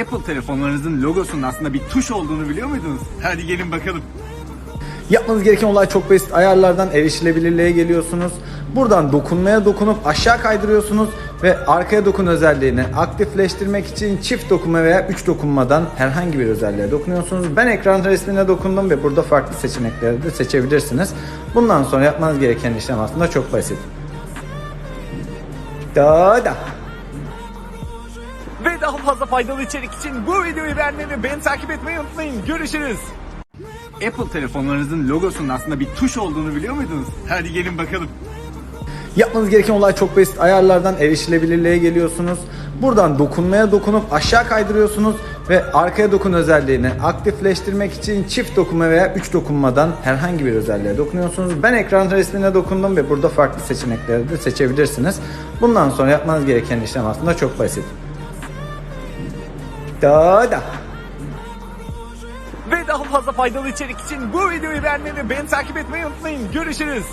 Apple telefonlarınızın logosunun aslında bir tuş olduğunu biliyor muydunuz? Hadi gelin bakalım. Yapmanız gereken olay çok basit. Ayarlardan erişilebilirliğe geliyorsunuz. Buradan dokunmaya dokunup aşağı kaydırıyorsunuz ve arkaya dokun özelliğini aktifleştirmek için çift dokunma veya üç dokunmadan herhangi bir özelliğe dokunuyorsunuz. Ben ekran resmine dokundum ve burada farklı seçenekleri de seçebilirsiniz. Bundan sonra yapmanız gereken işlem aslında çok basit. Da da. Ve daha fazla faydalı içerik için bu videoyu beğenmeyi ve beni takip etmeyi unutmayın. Görüşürüz. Apple telefonlarınızın logosunun aslında bir tuş olduğunu biliyor muydunuz? Hadi gelin bakalım. Yapmanız gereken olay çok basit. Ayarlardan erişilebilirliğe geliyorsunuz. Buradan dokunmaya dokunup aşağı kaydırıyorsunuz ve arkaya dokun özelliğini aktifleştirmek için çift dokunma veya üç dokunmadan herhangi bir özelliğe dokunuyorsunuz. Ben ekran resmine dokundum ve burada farklı seçenekleri de seçebilirsiniz. Bundan sonra yapmanız gereken işlem aslında çok basit. Da da. Ve daha fazla faydalı içerik için bu videoyu beğenmeyi ve beni takip etmeyi unutmayın. Görüşürüz.